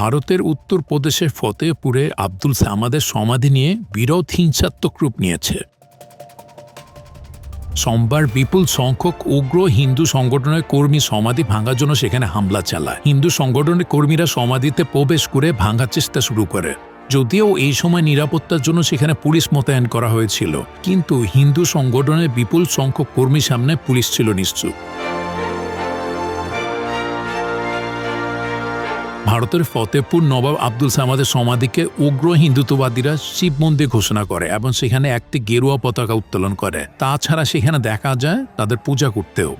ভারতের উত্তরপ্রদেশের ফতেহপুরে আব্দুল সামাদের সমাধি নিয়ে বিরোধ হিংসাত্মক রূপ নিয়েছে। সোমবার বিপুল সংখ্যক উগ্র হিন্দু সংগঠনের কর্মী সমাধি ভাঙার জন্য সেখানে হামলা চালায়। হিন্দু সংগঠনের কর্মীরা সমাধিতে প্রবেশ করে ভাঙার চেষ্টা শুরু করে। যদিও এই সময় নিরাপত্তার জন্য সেখানে পুলিশ মোতায়েন করা হয়েছিল, কিন্তু হিন্দু সংগঠনের বিপুল সংখ্যক কর্মী সামনে পুলিশ ছিল নিশ্চুপ। ভারতের ফতেহপুর নবাব আব্দুল সামাদের সমাধিকে উগ্র হিন্দুত্ববাদীরা শিব মন্দির ঘোষণা করে এবং সেখানে একটি গেরুয়া পতাকা উত্তোলন করে। তাছাড়া সেখানে দেখা যায় তাদের পূজা করতেও।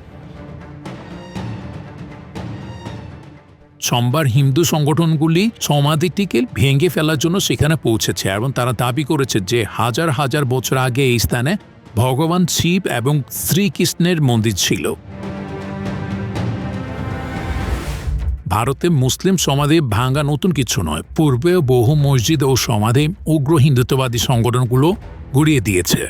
সোমবার হিন্দু সংগঠনগুলি সমাধিটিকে ভেঙে ফেলার জন্য সেখানে পৌঁছেছে এবং তারা দাবি করেছে যে হাজার হাজার বছর আগে এই স্থানে ভগবান শিব এবং শ্রীকৃষ্ণের মন্দির ছিল। ভারতে মুসলিম সমাধি ভাঙ্গা নতুন কিছু নয়। পূর্বে বহু মসজিদ ও সমাধি উগ্র হিন্দুত্ববাদী সংগঠনগুলো গড়িয়ে দিয়েছে।